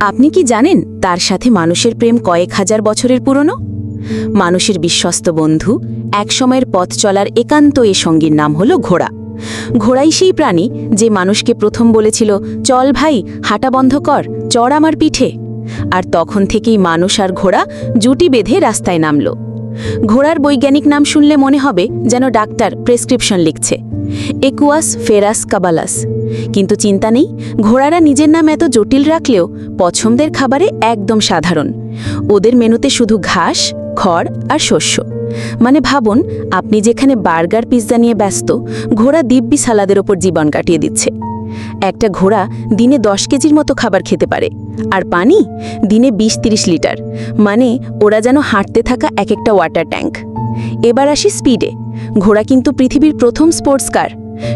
আপনি কি জানেন তার সাথে মানুষের প্রেম কয়েক হাজার বছরের পুরনো? মানুষের বিশ্বস্ত বন্ধু একসময়ের পথ চলার একান্ত এ সঙ্গীর নাম হল ঘোড়া। ঘোড়াই সেই প্রাণী যে মানুষকে প্রথম বলেছিল, চল ভাই, হাঁটা বন্ধ কর, চড় আমার পিঠে। আর তখন থেকেই মানুষ আর ঘোড়া জুটি বেঁধে রাস্তায় নামল। ঘোড়ার বৈজ্ঞানিক নাম শুনলে মনে হবে যেন ডাক্তার প্রেসক্রিপশন লিখছে। একুয়াস ফেরাস কাবালাস। কিন্তু চিন্তা নেই, ঘোড়ারা নিজের নাম এত জটিল রাখলেও পছন্দের খাবারে একদম সাধারণ। ওদের মেনুতে শুধু ঘাস, খড় আর শস্য। মানে ভাবুন, আপনি যেখানে বার্গার, পিৎজা নিয়ে ব্যস্ত, ঘোড়া দিব্যি সালাদের ওপর জীবন কাটিয়ে দিচ্ছে। একটা ঘোড়া দিনে দশ কেজির মতো খাবার খেতে পারে। আর পানি? দিনে বিশ তিরিশ লিটার। মানে ওরা যেন হাঁটতে থাকা এক একটা ওয়াটার ট্যাঙ্ক। এবার আসি স্পিডে। ঘোড়া কিন্তু পৃথিবীর প্রথম স্পোর্টস কার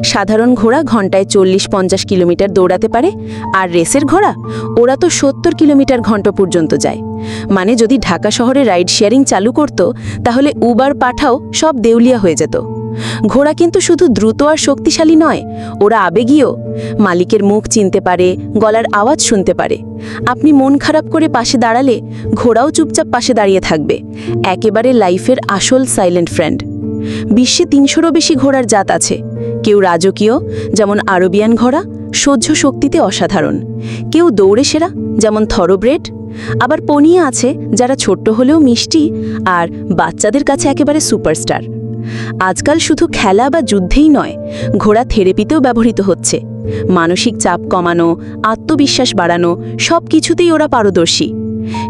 সাধারণ ঘোড়া ঘন্টায় চল্লিশ পঞ্চাশ কিলোমিটার দৌড়াতে পারে, আর রেসের ঘোড়া, ওরা তো সত্তর কিলোমিটার ঘণ্টা পর্যন্ত যায়। মানে যদি ঢাকা শহরে রাইড শেয়ারিং চালু করত, তাহলে উবার পাঠাও সব দেউলিয়া হয়ে যেত। ঘোড়া কিন্তু শুধু দ্রুত আর শক্তিশালী নয়, ওরা আবেগীয়। মালিকের মুখ চিনতে পারে, গলার আওয়াজ শুনতে পারে। আপনি মন খারাপ করে পাশে দাঁড়ালে, ঘোড়াও চুপচাপ পাশে দাঁড়িয়ে থাকবে। একেবারে লাইফের আসল সাইলেন্ট ফ্রেন্ড বিশ্বে তিনশোরও বেশি ঘোড়ার জাত আছে। কেউ রাজকীয়, যেমন আরবিয়ান ঘোড়া, সহ্য শক্তিতে অসাধারণ। কেউ দৌড়ে সেরা, যেমন থরোব্রেড। আবার পনিয়া আছে, যারা ছোট্ট হলেও মিষ্টি আর বাচ্চাদের কাছে একেবারে সুপারস্টার। আজকাল শুধু খেলা বা যুদ্ধেই নয়, ঘোড়া থেরাপিতেও ব্যবহৃত হচ্ছে। মানসিক চাপ কমানো, আত্মবিশ্বাস বাড়ানো সব কিছুতেই ওরা পারদর্শী।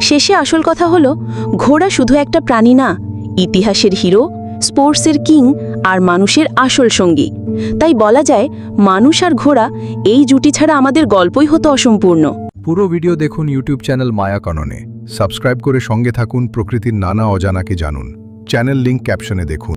শেষে আসল কথা হলো, ঘোড়া শুধু একটা প্রাণী না, ইতিহাসের হিরো স্পোর্টসের কিং আর মানুষের আসল সঙ্গী। তাই বলা যায়, মানুষ আর ঘোড়া এই জুটি ছাড়া আমাদের গল্পই হতো অসম্পূর্ণ। পুরো ভিডিও দেখুন ইউটিউব চ্যানেল মায়া কাননে। সাবস্ক্রাইব করে সঙ্গে থাকুন প্রকৃতির নানা অজানাকে জানুন। চ্যানেল লিংক ক্যাপশনে দেখুন।